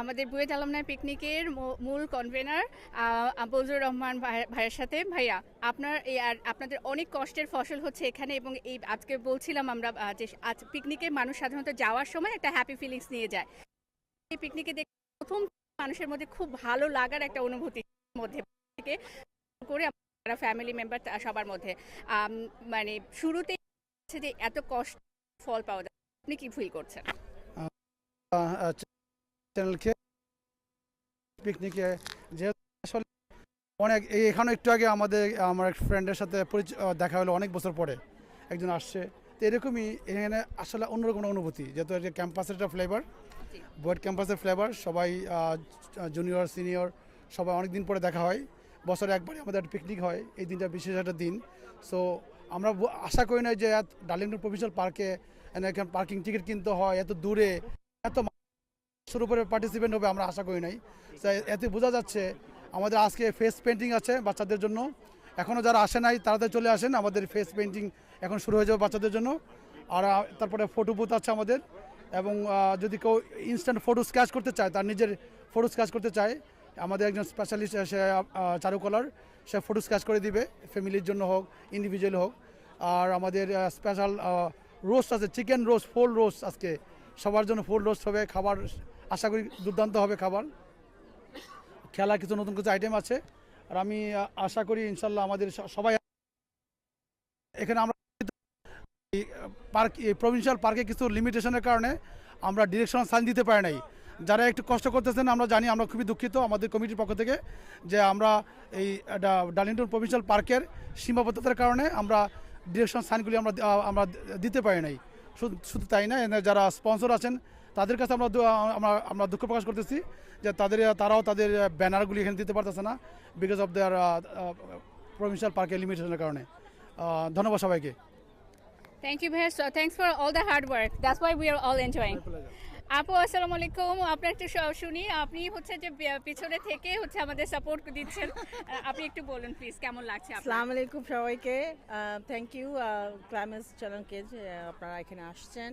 আমাদের বুয়েট আলমনায় পিকনিকের মূল কনভেনার আবুজুর রহমান ভাই- ভাইয়ের সাথে। ভাইয়া, আপনার এই আর আপনাদের অনেক কষ্টের ফসল হচ্ছে এখানে এবং এই আজকে বলছিলাম আমরা যে আজ পিকনিকে মানুষ সাধারণত যাওয়ার সময় একটা হ্যাপি ফিলিংস নিয়ে যায়। এই পিকনিকে দেখে প্রথম মানুষের মধ্যে খুব ভালো লাগার একটা অনুভূতি মধ্যে থেকে করে আমরা ফ্যামিলি মেম্বার সবার মধ্যে। মানে শুরুতে যে এত কষ্ট ফল পাওয়া যায়। আপনি কি ফিল করছেন? চ্যানেলকে। পিকনিকে যেহেতু আসলে অনেক এখানে একটু আগে আমাদের, আমার এক ফ্রেন্ডের সাথে পরিচয় দেখা হলো অনেক বছর পরে। একজন আসছে। তো এরকমই এখানে আসলে অন্যরকম অনুভূতি। যেহেতু এটা ক্যাম্পাসের একটা ফ্লেভার বয়েড ক্যাম্পাসের ফ্লেভার সবাই জুনিয়র সিনিয়র সবাই অনেক দিন পরে দেখা হয়। বছরে একবারই আমাদের একটা পিকনিক হয়। এই দিনটা বিশেষ একটা দিন। সো আমরা আশা করি না যে ডার্লিংটন প্রফেশনাল পার্কে এখানে পার্কিং টিকিট কিনতে হয়, এত দূরে। শুরু করে পার্টিসিপেন্ট হবে, আমরা আশা করি নাই। এতে বোঝা যাচ্ছে আমাদের আজকে ফেস পেন্টিং আছে বাচ্চাদের জন্য। এখনও যারা আসে নাই তাড়াতাড়ি চলে আসেন। আমাদের ফেস পেন্টিং এখন শুরু হয়ে যাবে বাচ্চাদের জন্য। আর তারপরে ফটো বুথ আছে আমাদের। এবং যদি কেউ ইনস্ট্যান্ট ফটো স্ক্যাচ করতে চায়, তার নিজের ফটো স্ক্যাচ করতে চায়, আমাদের একজন স্পেশালিস্ট সে চারুকলার, সে ফটো স্ক্যাচ করে দিবে, ফ্যামিলির জন্য হোক ইন্ডিভিজুয়াল হোক। আর আমাদের স্পেশাল রোস্ট আছে চিকেন রোস্ট ফুল রোস্ট আজকে। সবার জন্য ফুল রোস্ট হবে, খাবার আশা করি দুর্দান্ত হবে খাবার। খেলা কিছু নতুন কিছু আইটেম আছে। আর আমি আশা করি ইনশাল্লাহ আমাদের সবাই এখানে আমরা পার্ক প্রভিন্সিয়াল পার্কে কিছু লিমিটেশনের কারণে আমরা ডিরেকশনাল সাইন দিতে পারি নাই। যারা একটু কষ্ট করতেছেন, আমরা জানি, আমরা খুবই দুঃখিত আমাদের কমিটির পক্ষ থেকে যে আমরা এই ডালিংটন প্রভিন্সিয়াল পার্কের সীমাবদ্ধতার কারণে আমরা ডিরেকশন সাইনগুলি আমরা আমরা দিতে পারি নাই। শুধু তাই না যারা স্পন্সর আছেন তাদের কাছে আমরা আমরা আমরা দুঃখ প্রকাশ করতেছি যে তাদের তারাও তাদের ব্যানারগুলি এখানে দিতে পারতেছে না বিকজ অফ দেয়ার প্রভিন্সিয়াল পার্কের লিমিটেশনের কারণে। ধন্যবাদ সবাইকে। থ্যাংক ইউ ভাইয়া thanks for all the hard work that's why we are all enjoying আপু আসসালামু আলাইকুম। আপনার একটু শুনি আপনি হচ্ছে যে পিছনে থেকে হচ্ছে আমাদের সাপোর্ট দিচ্ছেন। আপনি একটু বলুন প্লিজ কেমন লাগছে আসসালামু আলাইকুম সবাইকে। থ্যাংক ইউ ক্লাইমেস চ্যানেলকে যে আপনারা এখানে আসছেন।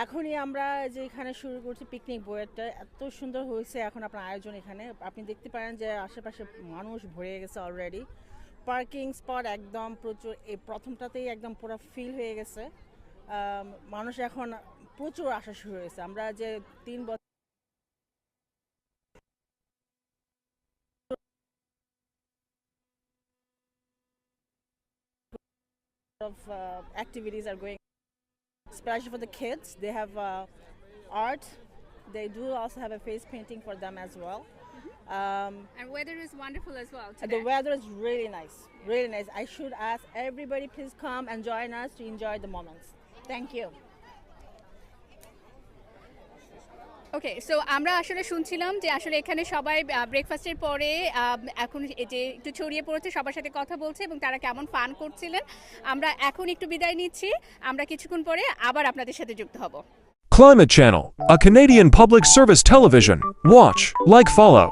এখনই আমরা যে এখানে শুরু করছি পিকনিক বইয়েরটা এত সুন্দর হয়েছে এখন আপনার আয়োজন এখানে। আপনি দেখতে পারেন যে আশেপাশে মানুষ ভরে গেছে অলরেডি পার্কিং স্পট একদম প্রচুর এই প্রথমটাতেই একদম পুরো ফিল হয়ে গেছে। মানুষ এখন প্রচুর আসা শুরু হয়েছে। আমরা যে তিন বছর of uh, activities are going, especially for the kids. They have uh, art. They do also have a face painting for them as well. Um, And weather is wonderful as well today. the weather is really nice, really nice. I should ask everybody, please come and join us to enjoy the moments. Thank you. Okay so আমরা আসলে শুনছিলাম যে আসলে এখানে সবাই ব্রেকফাস্টের পরে এখন যে একটু ছড়িয়ে পড়েছে সবার সাথে কথা বলছে এবং তারা কেমন ফান করছিলেন আমরা এখন একটু বিদায় নিচ্ছি আমরা কিছুক্ষণ পরে আবার আপনাদের সাথে যুক্ত হব Climate Channel, a Canadian public service television. Watch, like, follow.